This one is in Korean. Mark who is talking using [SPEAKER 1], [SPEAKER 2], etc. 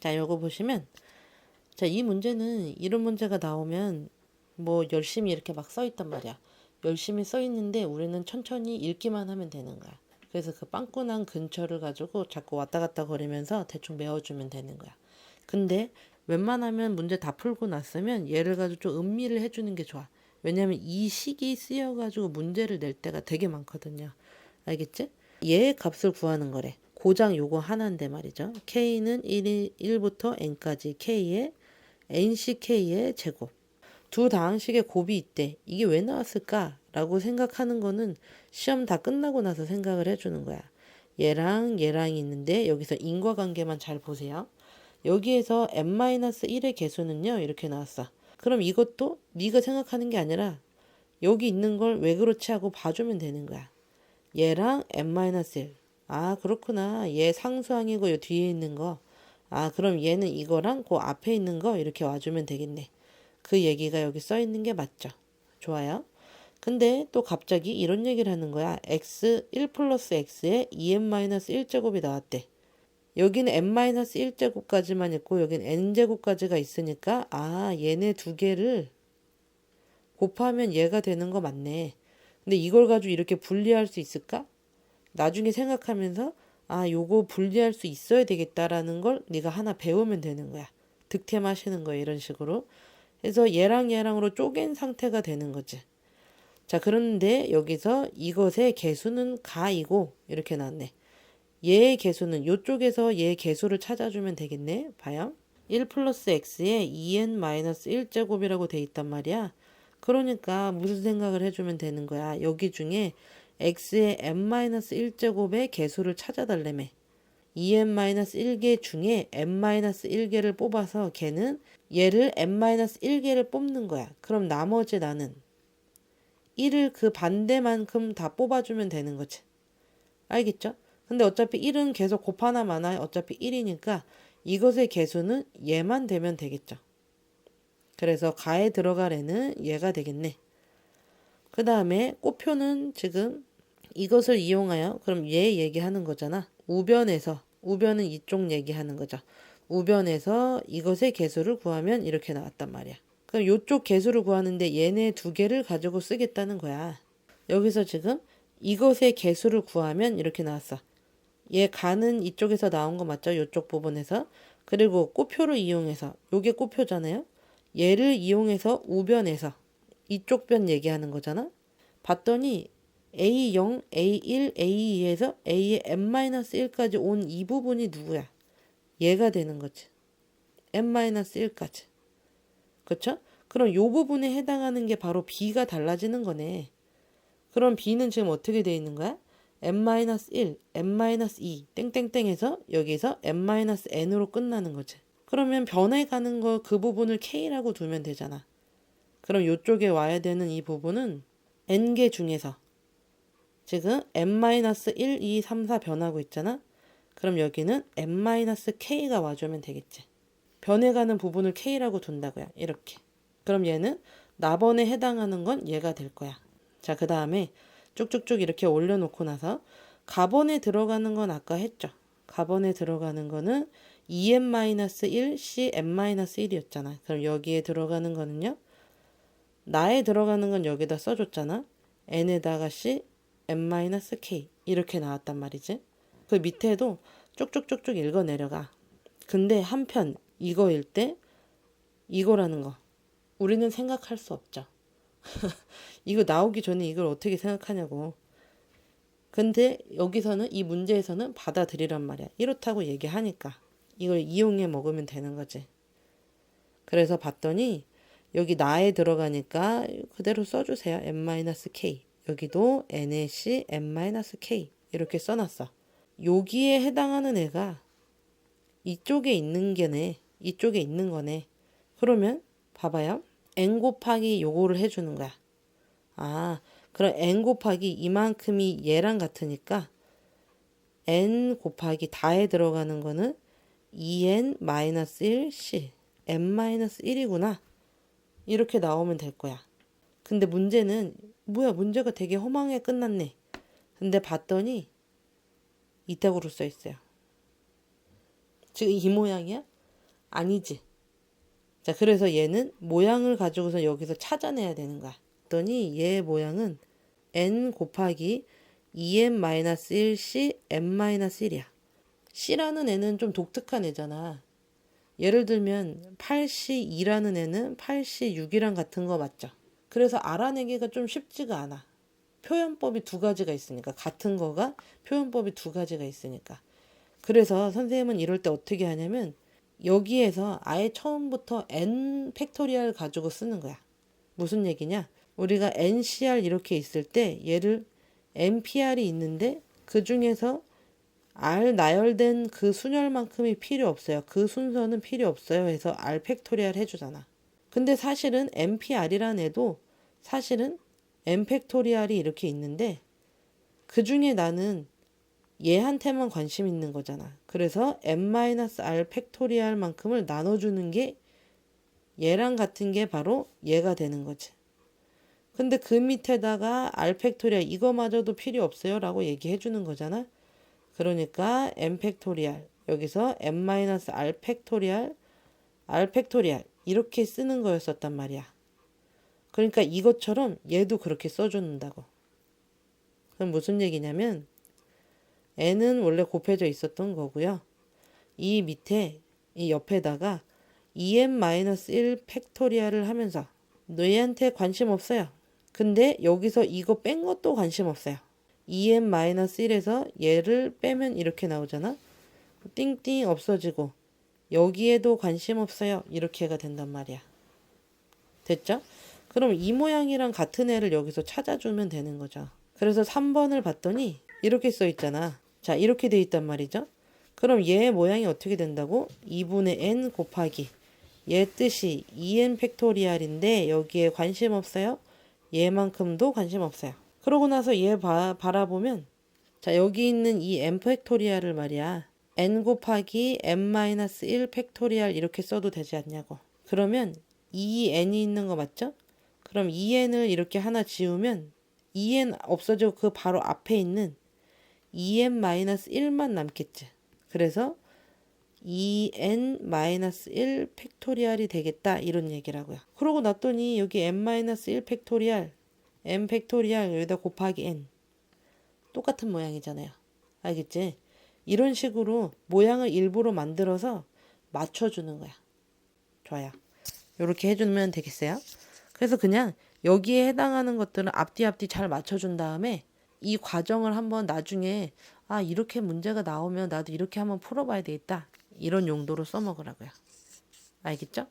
[SPEAKER 1] 자, 요거 보시면 자, 이 문제는 이런 문제가 나오면 뭐 열심히 이렇게 막 써 있단 말이야. 열심히 써 있는데 우리는 천천히 읽기만 하면 되는 거야. 그래서 그 빵꾸난 근처를 가지고 자꾸 왔다 갔다 거리면서 대충 메워주면 되는 거야. 근데 웬만하면 문제 다 풀고 났으면 얘를 가지고 좀 음미를 해주는 게 좋아. 왜냐면 이 식이 쓰여가지고 문제를 낼 때가 되게 많거든요. 알겠지? 얘의 값을 구하는 거래. 고장 요거 하나인데 말이죠. k는 1, 1부터 n까지 k의 nck의 제곱. 두 다항식의 곱이 있대. 이게 왜 나왔을까? 라고 생각하는 거는 시험 다 끝나고 나서 생각을 해주는 거야. 얘랑 얘랑이 있는데 여기서 인과관계만 잘 보세요. 여기에서 n-1의 개수는요. 이렇게 나왔어. 그럼 이것도 네가 생각하는 게 아니라 여기 있는 걸 왜 그렇지 하고 봐주면 되는 거야. 얘랑 n-1. 아 그렇구나. 얘 상수항이고 요 뒤에 있는 거. 아 그럼 얘는 이거랑 그 앞에 있는 거 이렇게 와주면 되겠네. 그 얘기가 여기 써 있는 게 맞죠. 좋아요. 근데 또 갑자기 이런 얘기를 하는 거야. x 1 플러스 x에 2n-1제곱이 나왔대. 여기는 n-1제곱까지만 있고 여기는 n제곱까지가 있으니까 아 얘네 두 개를 곱하면 얘가 되는 거 맞네. 근데 이걸 가지고 이렇게 분리할 수 있을까? 나중에 생각하면서 아 요거 분리할 수 있어야 되겠다라는 걸 네가 하나 배우면 되는 거야. 득템하시는 거야 이런 식으로. 그래서 얘랑 얘랑으로 쪼갠 상태가 되는 거지. 자, 그런데 여기서 이것의 개수는 가이고 이렇게 나왔네. 얘의 개수는 이쪽에서 얘의 개수를 찾아주면 되겠네. 봐요. 1 플러스 x에 2n 마이너스 1제곱이라고 돼 있단 말이야. 그러니까 무슨 생각을 해주면 되는 거야. 여기 중에 x의 n 마이너스 1제곱의 개수를 찾아달래매. 2n-1개 중에 n-1개를 뽑아서 걔는 얘를 n-1개를 뽑는 거야. 그럼 나머지 나는 1을 그 반대만큼 다 뽑아주면 되는 거지. 알겠죠? 근데 어차피 1은 계속 곱하나 마나 어차피 1이니까 이것의 개수는 얘만 되면 되겠죠. 그래서 가에 들어갈 애는 얘가 되겠네. 그 다음에 꽃표는 지금 이것을 이용하여 그럼 얘 얘기하는 거잖아. 우변에서 우변은 이쪽 얘기하는 거죠. 우변에서 이것의 개수를 구하면 이렇게 나왔단 말이야. 그럼 이쪽 개수를 구하는데 얘네 두 개를 가지고 쓰겠다는 거야. 여기서 지금 이것의 개수를 구하면 이렇게 나왔어. 얘 가는 이쪽에서 나온 거 맞죠? 이쪽 부분에서. 그리고 꽃표를 이용해서 요게 꽃표잖아요. 얘를 이용해서 우변에서 이쪽 변 얘기하는 거잖아. 봤더니 A0, A1, A2에서 A의 n-1까지 온 이 부분이 누구야? 얘가 되는 거지. n-1까지. 그쵸? 그럼 요 부분에 해당하는 게 바로 B가 달라지는 거네. 그럼 B는 지금 어떻게 돼 있는 거야? n-1, n-2, 땡땡땡에서 여기서 n-n으로 끝나는 거지. 그러면 변해가는 거 그 부분을 K라고 두면 되잖아. 그럼 요쪽에 와야 되는 이 부분은 n개 중에서 지금 n-1, 2, 3, 4 변하고 있잖아. 그럼 여기는 n-k가 와주면 되겠지. 변해가는 부분을 k라고 둔다고요. 이렇게. 그럼 얘는 나번에 해당하는 건 얘가 될 거야. 자, 그 다음에 쭉쭉쭉 이렇게 올려놓고 나서 가번에 들어가는 건 아까 했죠. 가번에 들어가는 거는 2n-1, c n-1이었잖아. 그럼 여기에 들어가는 거는요. 나에 들어가는 건 여기다 써줬잖아. n에다가 c, n-k 이렇게 나왔단 말이지. 그 밑에도 쭉쭉쭉쭉 읽어 내려가. 근데 한편 이거일 때 이거라는 거 우리는 생각할 수 없죠. 이거 나오기 전에 이걸 어떻게 생각하냐고. 근데 여기서는 이 문제에서는 받아들이란 말이야. 이렇다고 얘기하니까 이걸 이용해 먹으면 되는 거지. 그래서 봤더니 여기 나에 들어가니까 그대로 써주세요. n-k. 여기도 NAC n-k 이렇게 써놨어. 여기에 해당하는 애가 이쪽에 있는 게네. 이쪽에 있는 거네. 그러면 봐봐요. n 곱하기 요거를 해주는 거야. 아, 그럼 n 곱하기 이만큼이 얘랑 같으니까 n 곱하기 다에 들어가는 거는 2n-1c n-1이구나. 이렇게 나오면 될 거야. 근데 문제는 뭐야 문제가 되게 허망하게 끝났네. 근데 봤더니 이따구로 써 있어요. 지금 이 모양이야? 아니지. 자, 그래서 얘는 모양을 가지고서 여기서 찾아내야 되는 거야. 그랬더니 얘 모양은 n 곱하기 2n-1c n-1이야. c라는 애는 좀 독특한 애잖아. 예를 들면 8c2라는 애는 8c6이랑 같은 거 맞죠? 그래서 알아내기가 좀 쉽지가 않아. 표현법이 두 가지가 있으니까 같은 거가 표현법이 두 가지가 있으니까. 그래서 선생님은 이럴 때 어떻게 하냐면 여기에서 아예 처음부터 n 팩토리얼 가지고 쓰는 거야. 무슨 얘기냐? 우리가 ncr 이렇게 있을 때 얘를 npr이 있는데 그 중에서 r 나열된 그 순열만큼이 필요 없어요. 그 순서는 필요 없어요. 해서 r 팩토리얼 해주잖아. 근데 사실은 npr이라는 애도 사실은 n 팩토리얼이 이렇게 있는데 그 중에 나는 얘한테만 관심 있는 거잖아. 그래서 n-r 팩토리얼만큼을 나눠주는 게 얘랑 같은 게 바로 얘가 되는 거지. 근데 그 밑에다가 r 팩토리얼 이거마저도 필요 없어요 라고 얘기해 주는 거잖아. 그러니까 n 팩토리얼 여기서 n-r 팩토리얼 r 팩토리얼 이렇게 쓰는 거였었단 말이야. 그러니까 이것처럼 얘도 그렇게 써주는다고. 그럼 무슨 얘기냐면 n은 원래 곱해져 있었던 거고요. 이 밑에 이 옆에다가 en-1 팩토리얼을 하면서 너희한테 관심 없어요. 근데 여기서 이거 뺀 것도 관심 없어요. en-1에서 얘를 빼면 이렇게 나오잖아. 띵띵 없어지고 여기에도 관심 없어요. 이렇게가 된단 말이야. 됐죠? 그럼 이 모양이랑 같은 애를 여기서 찾아주면 되는 거죠. 그래서 3번을 봤더니 이렇게 써 있잖아. 자, 이렇게 돼 있단 말이죠. 그럼 얘 모양이 어떻게 된다고? 2분의 n 곱하기 얘 뜻이 2n 팩토리얼인데 여기에 관심 없어요? 얘만큼도 관심 없어요. 그러고 나서 얘 바, 바라보면 자, 여기 있는 이 n 팩토리얼을 말이야. N 곱하기 n-1 팩토리얼 이렇게 써도 되지 않냐고. 그러면 2n이 있는 거 맞죠? 그럼 2n을 이렇게 하나 지우면 2n 없어지고 그 바로 앞에 있는 2n-1만 남겠지. 그래서 2n-1 팩토리얼이 되겠다 이런 얘기라고요. 그러고 났더니 여기 n-1 팩토리얼 n 팩토리얼 여기다 곱하기 n 똑같은 모양이잖아요. 알겠지? 이런 식으로 모양을 일부러 만들어서 맞춰주는 거야. 좋아요. 이렇게 해주면 되겠어요. 그래서 그냥 여기에 해당하는 것들은 앞뒤 앞뒤 잘 맞춰준 다음에 이 과정을 한번 나중에 아 이렇게 문제가 나오면 나도 이렇게 한번 풀어봐야 되겠다 이런 용도로 써먹으라고요. 알겠죠?